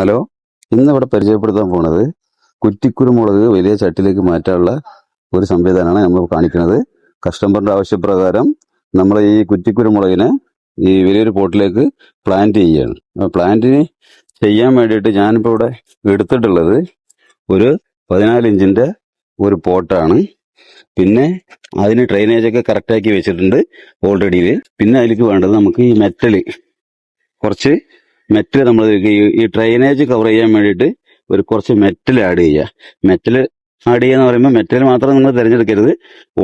Hello. ഇന്ന് ഇവിടെ പരിചയപ്പെടുത്താൻ പോണത് കുറ്റിക്കുരുമുളക് വലിയ ചട്ടിലേക്ക് മാറ്റാനുള്ള ഒരു സംവിധാനമാണ് നമ്മൾ കാണിക്കുന്നത്. കസ്റ്റമറിന്റെ ആവശ്യപ്രകാരം നമ്മൾ ഈ കുറ്റിക്കുരുമുളകിനെ ഈ വലിയൊരു പോട്ടിലേക്ക് പ്ലാന്റ് ചെയ്യുകയാണ്. പ്ലാന്റിന് ചെയ്യാൻ വേണ്ടിയിട്ട് ഞാനിപ്പോൾ ഇവിടെ എടുത്തിട്ടുള്ളത് ഒരു പതിനാല് ഇഞ്ചിന്റെ ഒരു പോട്ടാണ്. പിന്നെ അതിന് ഡ്രെയിനേജ് ഒക്കെ കറക്റ്റ് ആക്കി വെച്ചിട്ടുണ്ട് ഓൾറെഡി പിന്നെ അതിലേക്ക് വേണ്ടത് നമുക്ക് ഈ മെറ്റൽ കുറച്ച് മെറ്റൽ നമ്മൾ ഈ ഡ്രൈനേജ് കവർ ചെയ്യാൻ വേണ്ടിയിട്ട് ഒരു കുറച്ച് മെറ്റൽ ആഡ് ചെയ്യുക. മെറ്റൽ ആഡ് ചെയ്യാന്ന് പറയുമ്പോൾ മെറ്റൽ മാത്രം നിങ്ങൾ തിരഞ്ഞെടുക്കരുത്.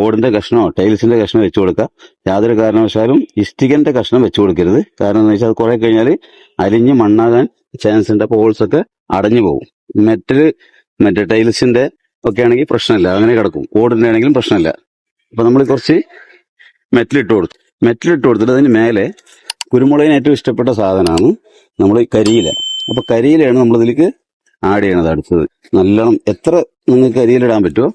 ഓടിന്റെ കഷ്ണമോ ടൈൽസിന്റെ കഷ്ണം വെച്ചു കൊടുക്കുക. യാതൊരു കാരണവശാലും ഇഷ്ടികന്റെ കഷ്ണം വെച്ചു കൊടുക്കരുത്. കാരണം എന്താ വെച്ചാൽ അത് കുറെ കഴിഞ്ഞാൽ അലിഞ്ഞ് മണ്ണാകാൻ ചാൻസ് ഉണ്ട്. അപ്പോൾ ഹോൾസ് ഒക്കെ അടഞ്ഞു പോകും. മെറ്റൽ മറ്റേ ടൈൽസിന്റെ ഒക്കെ ആണെങ്കിൽ പ്രശ്നമില്ല. അങ്ങനെ കിടക്കും. ഓടിന്റെ ആണെങ്കിലും പ്രശ്നമില്ല. അപ്പൊ നമ്മൾ കുറച്ച് മെറ്റൽ ഇട്ട് കൊടുത്തു. മെറ്റൽ ഇട്ട് കൊടുത്തിട്ട് അതിന് മേലെ കുരുമുളകിന് ഏറ്റവും ഇഷ്ടപ്പെട്ട സാധനമാണ് നമ്മൾ കരിയില. അപ്പൊ കരിയിലയാണ് നമ്മളിതിലേക്ക് ആഡ് ചെയ്യണത് അടുത്തത്. നല്ലോണം എത്ര നിങ്ങൾക്ക് കരിയിലിടാൻ പറ്റുമോ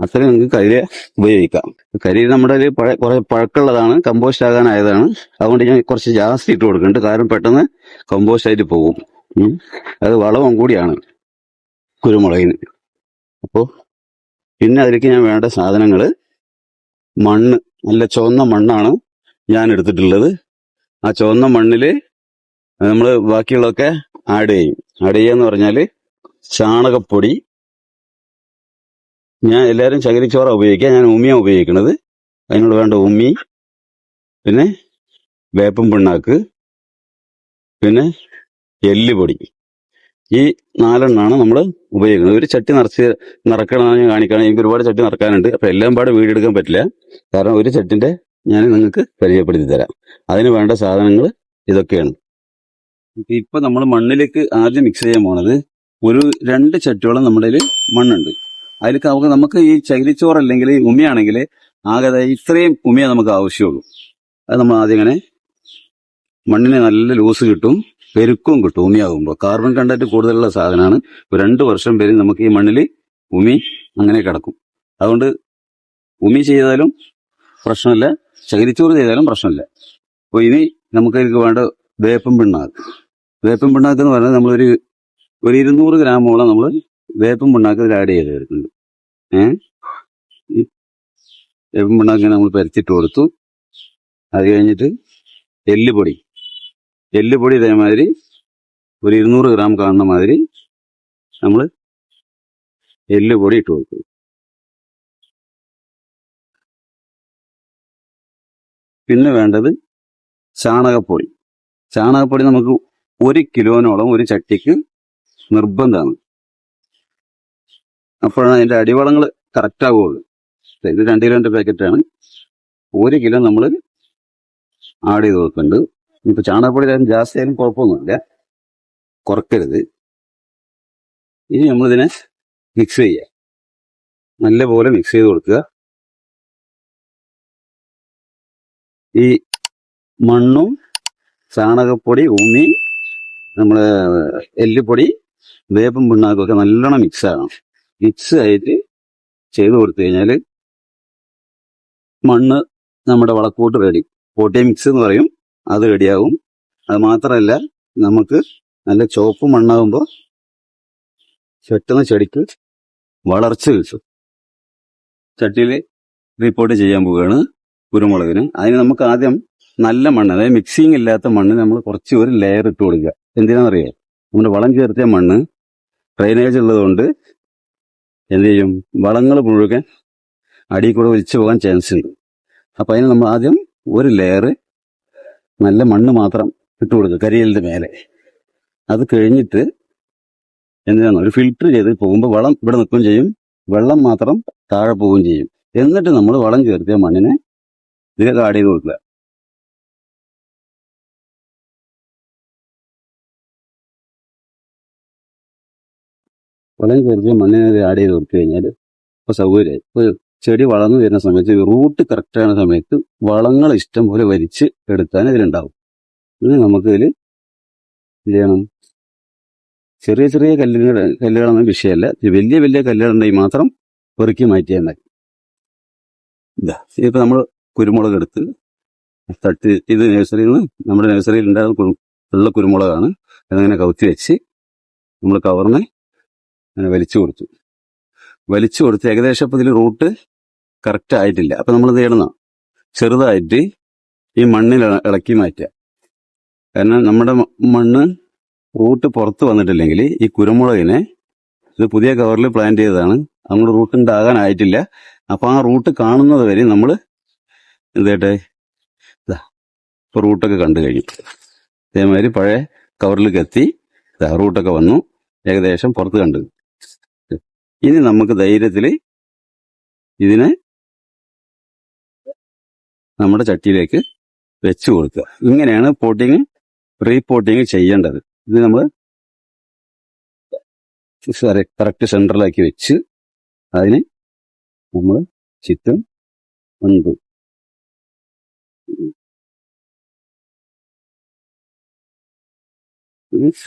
അത്രയും നിങ്ങൾക്ക് കരിയില ഉപയോഗിക്കാം. കരിയില നമ്മുടെ പഴ കുറെ പഴക്കമുള്ളതാണ് കമ്പോസ്റ്റ് ആകാനായതാണ്. അതുകൊണ്ട് ഞാൻ കുറച്ച് ജാസ്തി ഇട്ട് കൊടുക്കുന്നുണ്ട്. കാരണം പെട്ടെന്ന് കമ്പോസ്റ്റ് ആയിട്ട് പോകും. അത് വളവും കൂടിയാണ് കുരുമുളകിന്. അപ്പോൾ പിന്നെ അതിലേക്ക് ഞാൻ വേണ്ട സാധനങ്ങൾ മണ്ണ്. നല്ല ചുവന്ന മണ്ണാണ് ഞാൻ എടുത്തിട്ടുള്ളത്. ആ ചുവന്ന മണ്ണിൽ നമ്മൾ ബാക്കിയുള്ളതൊക്കെ ആഡ് ചെയ്യും. ആഡ് എന്ന് പറഞ്ഞാൽ ചാണകപ്പൊടി. ഞാൻ എല്ലാവരും ചകിരിച്ചോറ ഉപയോഗിക്കുക. ഞാൻ ഉമ്മിയ ഉപയോഗിക്കുന്നത് അതിനോട് വേണ്ട ഉമ്മി. പിന്നെ വേപ്പം പിണ്ണാക്ക്. പിന്നെ എല്ലുപൊടി. ഈ നാലെണ്ണാണ് നമ്മൾ ഉപയോഗിക്കുന്നത്. ഒരു ചട്ടി നിറച്ച് നിറക്കണമെന്ന് ഞാൻ കാണിക്കണം എനിക്ക് ഒരുപാട് ചട്ടി നിറക്കാനുണ്ട്. അപ്പം എല്ലാം പാടെ വീടെടുക്കാൻ പറ്റില്ല. കാരണം ഒരു ചട്ടിന്റെ ഞാൻ നിങ്ങൾക്ക് പരിചയപ്പെടുത്തി തരാം. അതിന് വേണ്ട സാധനങ്ങൾ ഇതൊക്കെയാണ്. ഇപ്പൊ നമ്മൾ മണ്ണിലേക്ക് ആദ്യം മിക്സ് ചെയ്യാൻ പോണത് ഒരു രണ്ട് ചട്ടിയോളം നമ്മുടെ മണ്ണുണ്ട്. അതിലേക്ക് നമുക്ക് നമുക്ക് ഈ ചകിരിച്ചോറ് അല്ലെങ്കിൽ ഈ ഉമിയാണെങ്കിൽ ആകെ ഇത്രയും ഉമിയ നമുക്ക് ആവശ്യമുള്ളൂ. അത് നമ്മൾ ആദ്യം ഇങ്ങനെ മണ്ണിന് നല്ല ലൂസ് കിട്ടും പെരുക്കവും കിട്ടും ഉമിയാകുമ്പോൾ കാർബൺ കണ്ടന്റ് കൂടുതലുള്ള സാധനമാണ്. രണ്ട് വർഷം പേര് നമുക്ക് ഈ മണ്ണിൽ ഉമി അങ്ങനെ കിടക്കും. അതുകൊണ്ട് ഉമി ചെയ്താലും പ്രശ്നമില്ല ചകിരിച്ചോറ് ചെയ്താലും പ്രശ്നമില്ല. അപ്പോൾ ഇനി നമുക്ക് വേണ്ട വേപ്പം പിണ്ണാക്ക്. വേപ്പൻ പിണ്ണാക്ക് എന്ന് പറഞ്ഞാൽ നമ്മളൊരു ഒരു ഇരുന്നൂറ് ഗ്രാമോളം നമ്മൾ വേപ്പൻ പിണ്ണാക്ക് ഇതിൽ ആഡ് ചെയ്ത് വരുന്നുണ്ട് ഏഹ് വേപ്പൻ പിണ്ണാക്കിനെ നമ്മൾ പരത്തിട്ട് കൊടുത്തു. അത് കഴിഞ്ഞിട്ട് എല്ലുപൊടി. എല്ലുപൊടി ഇതേമാതിരി ഒരു ഇരുന്നൂറ് ഗ്രാം കാണുന്ന മാതിരി നമ്മൾ എല്ലുപൊടി ഇട്ട് കൊടുക്കും പിന്നെ വേണ്ടത് ചാണകപ്പൊടി. ചാണകപ്പൊടി നമുക്ക് ഒരു കിലോനോളം ഒരു ചട്ടിക്ക് നിർബന്ധമാണ്. അപ്പോഴാണ് അതിന്റെ അടിവളങ്ങൾ കറക്റ്റ് ആവുകയുള്ളൂ. ഇത് രണ്ട് കിലോന്റെ പാക്കറ്റാണ് ഒരു കിലോ നമ്മൾ ആഡ് ചെയ്ത് കൊടുക്കുന്നുണ്ട്. ഇപ്പൊ ചാണകപ്പൊടി ജാസ്തി ആയാലും കുഴപ്പമൊന്നുമില്ല. കുറക്കരുത്. ഇനി നമ്മളിതിനെ മിക്സ് ചെയ്യുക നല്ലപോലെ മിക്സ് ചെയ്ത് കൊടുക്കുക. ഈ മണ്ണും ചാണകപ്പൊടി ഉമ്മി നമ്മൾ എല്ലുപൊടി വേപ്പും പിണ്ണാക്കും ഒക്കെ നല്ലോണം മിക്സ് ആകണം മിക്സ് ആയിട്ട് ചെയ്ത് കൊടുത്തു കഴിഞ്ഞാൽ മണ്ണ് നമ്മുടെ വളക്കൂട്ട് റെഡി പോട്ടി മിക്സ് എന്ന് പറയും. അത് റെഡിയാവും അത് മാത്രമല്ല നമുക്ക് നല്ല ചുവപ്പ് മണ്ണാകുമ്പോൾ പെട്ടെന്ന് ചെടിക്ക് വളർച്ച കിട്ടും. ചട്ടിയിൽ റിപ്പോർട്ട് ചെയ്യാൻ പോവുകയാണ് കുരുമുളകിന്. അതിന് നമുക്ക് ആദ്യം നല്ല മണ്ണ് അതായത് മിക്സിങ് ഇല്ലാത്ത മണ്ണ് നമ്മൾ കുറച്ച് ഒരു ലെയർ ഇട്ട് കൊടുക്കുക. എന്തിനാണെന്നറിയോ നമ്മുടെ വളം ചേർത്തിയ മണ്ണ് ഡ്രൈനേജ് ഉള്ളതുകൊണ്ട് എന്ത് ചെയ്യും വളങ്ങൾ മുഴുവൻ അടിയിൽ കൂടെ ഒലിച്ചു പോകാൻ ചാൻസ് ഉണ്ട്. അപ്പം അതിന് നമ്മൾ ആദ്യം ഒരു ലെയർ നല്ല മണ്ണ് മാത്രം ഇട്ട് കൊടുക്കുക കരിയലിന്റെ മേലെ. അത് കഴിഞ്ഞിട്ട് എന്തിനാണ് ഒരു ഫിൽറ്റർ ചെയ്ത് പോകുമ്പോൾ വളം ഇവിടെ നിൽക്കുകയും ചെയ്യും. വെള്ളം മാത്രം താഴെ പോവുകയും ചെയ്യും. എന്നിട്ട് നമ്മൾ വളം ചേർത്തിയ മണ്ണിനെ ഇതിലേക്ക് ആഡ് ചെയ്ത് കൊടുക്കുക. വളം കുറച്ച് മണ്ണിനെ ആഡ് ചെയ്ത് കൊടുത്തു കഴിഞ്ഞാൽ ഇപ്പൊ സൗകര്യമായി. ഇപ്പൊ ചെടി വളർന്നു വരുന്ന സമയത്ത് റൂട്ട് കറക്റ്റ് ആകുന്ന സമയത്ത് വളങ്ങൾ ഇഷ്ടം പോലെ വലിച്ച് എടുക്കാൻ ഇതിലുണ്ടാവും. ഇനി നമുക്ക് ഇതിൽ എന്ത് ചെയ്യണം. ചെറിയ ചെറിയ കല്ലുകൾ കല്ലുകളൊന്നും വിഷയമല്ല. വലിയ വലിയ കല്ലുകളുണ്ടെങ്കിൽ മാത്രം പെറുക്കി മാറ്റിയാൽ മതി. ഇതാ ഇപ്പൊ നമ്മൾ കുരുമുളക് എടുത്ത് തട്ടി ഇത് നഴ്സറിയിൽ നിന്ന് നമ്മുടെ നഴ്സറിയിൽ ഉണ്ടാകുന്ന കുരു- ഉള്ള കുരുമുളകാണ്. അതങ്ങനെ കവുത്തി വെച്ച് നമ്മൾ കവറിനെ അങ്ങനെ വലിച്ചു കൊടുത്തു. വലിച്ചു കൊടുത്ത് ഏകദേശം അപ്പം ഇതിൽ റൂട്ട് കറക്റ്റ് ആയിട്ടില്ല. അപ്പം നമ്മൾ ചെയ്യണം ചെറുതായിട്ട് ഈ മണ്ണിൽ ഇള- ഇളക്കി മാറ്റുക. കാരണം നമ്മുടെ മണ്ണ് റൂട്ട് പുറത്ത് വന്നിട്ടില്ലെങ്കിൽ ഈ കുരുമുളകിനെ ഇത് പുതിയ കവറിൽ പ്ലാന്റ് ചെയ്തതാണ്. നമ്മുടെ റൂട്ട് ഉണ്ടാകാനായിട്ടില്ല അപ്പോൾ ആ റൂട്ട് കാണുന്നത് വരെ നമ്മൾ എന്തേട്ടെ ഇതാ ഇപ്പോൾ റൂട്ടൊക്കെ കണ്ടു കഴിഞ്ഞു. അതേമാതിരി പഴയ കവറിലേക്ക് എത്തി. റൂട്ടൊക്കെ വന്നു. ഏകദേശം പുറത്ത് കണ്ടു. ഇനി നമുക്ക് ധൈര്യത്തിൽ ഇതിനെ നമ്മുടെ ചട്ടിയിലേക്ക് വെച്ചു കൊടുക്കുക. ഇങ്ങനെയാണ് പോട്ടിങ് റീപോട്ടിങ് ചെയ്യേണ്ടത്. ഇത് നമ്മൾ കറക്റ്റ് സെന്ററിലാക്കി വെച്ച് അതിന് നമ്മൾ ചിത്രം ഉണ്ട്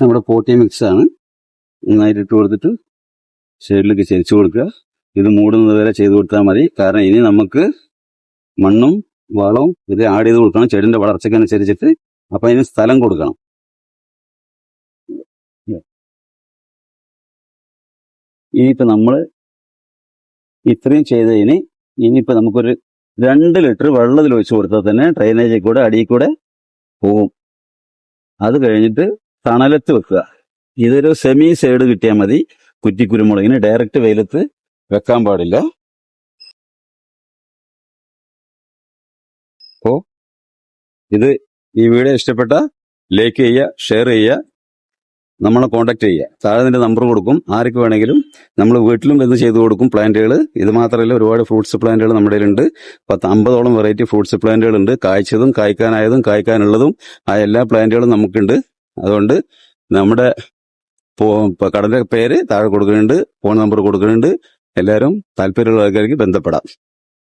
നമ്മുടെ പോട്ടി മിക്സാണ് നന്നായിട്ട് ഇട്ട് കൊടുത്തിട്ട് സൈഡിലേക്ക് ചരിച്ചു കൊടുക്കുക. ഇത് മൂടുന്നത് വരെ ചെയ്ത് കൊടുത്താൽ മതി. കാരണം ഇനി നമുക്ക് മണ്ണും വളവും ഇത് ആഡ് ചെയ്ത് കൊടുക്കണം. ചെടിന്റെ വളർച്ചയ്ക്കനുസരിച്ചിട്ട് അപ്പൊ അതിന് സ്ഥലം കൊടുക്കണം. ഇനിയിപ്പോൾ നമ്മൾ ഇത്രയും ചെയ്തതിന് ഇനിയിപ്പോൾ നമുക്കൊരു രണ്ട് ലിറ്റർ വെള്ളത്തിൽ ഒഴിച്ചു കൊടുത്താൽ തന്നെ ഡ്രൈനേജിൽ കൂടെ അടിയിൽ കൂടെ പോവും. അത് കഴിഞ്ഞിട്ട് തണലത്ത് വെക്കുക. ഇതൊരു സെമി സൈഡ് കിട്ടിയാൽ മതി. കുറ്റി കുരുമുളകിന് ഡയറക്റ്റ് വെയിലത്ത് വെക്കാൻ പാടില്ല. അപ്പോ ഇത് ഈ വീഡിയോ ഇഷ്ടപ്പെട്ട ലൈക്ക് ചെയ്യുക ഷെയർ ചെയ്യുക നമ്മളെ കോൺടാക്ട് ചെയ്യുക. താഴെ നിന്റെ നമ്പർ കൊടുക്കും. ആർക്ക് വേണമെങ്കിലും നമ്മൾ വീട്ടിലും ഇത് ചെയ്തു കൊടുക്കും പ്ലാന്റുകൾ ഇത് മാത്രമല്ല ഒരുപാട് ഫ്രൂട്ട്സ് പ്ലാന്റുകൾ നമ്മുടെ ഉണ്ട് പത്ത് അമ്പതോളം വെറൈറ്റി ഫ്രൂട്ട്സ് പ്ലാന്റുകൾ ഉണ്ട്. കായ്ച്ചതും കായ്ക്കാനായതും കായ്ക്കാനുള്ളതും ആ എല്ലാ പ്ലാന്റുകളും നമുക്കുണ്ട്. അതുകൊണ്ട് നമ്മുടെ കടന്റെ പേര് താഴെ കൊടുക്കുന്നുണ്ട് ഫോൺ നമ്പർ കൊടുക്കുന്നുണ്ട്. എല്ലാവരും താല്പര്യമുള്ള ആൾക്കാർക്ക് ബന്ധപ്പെടാം.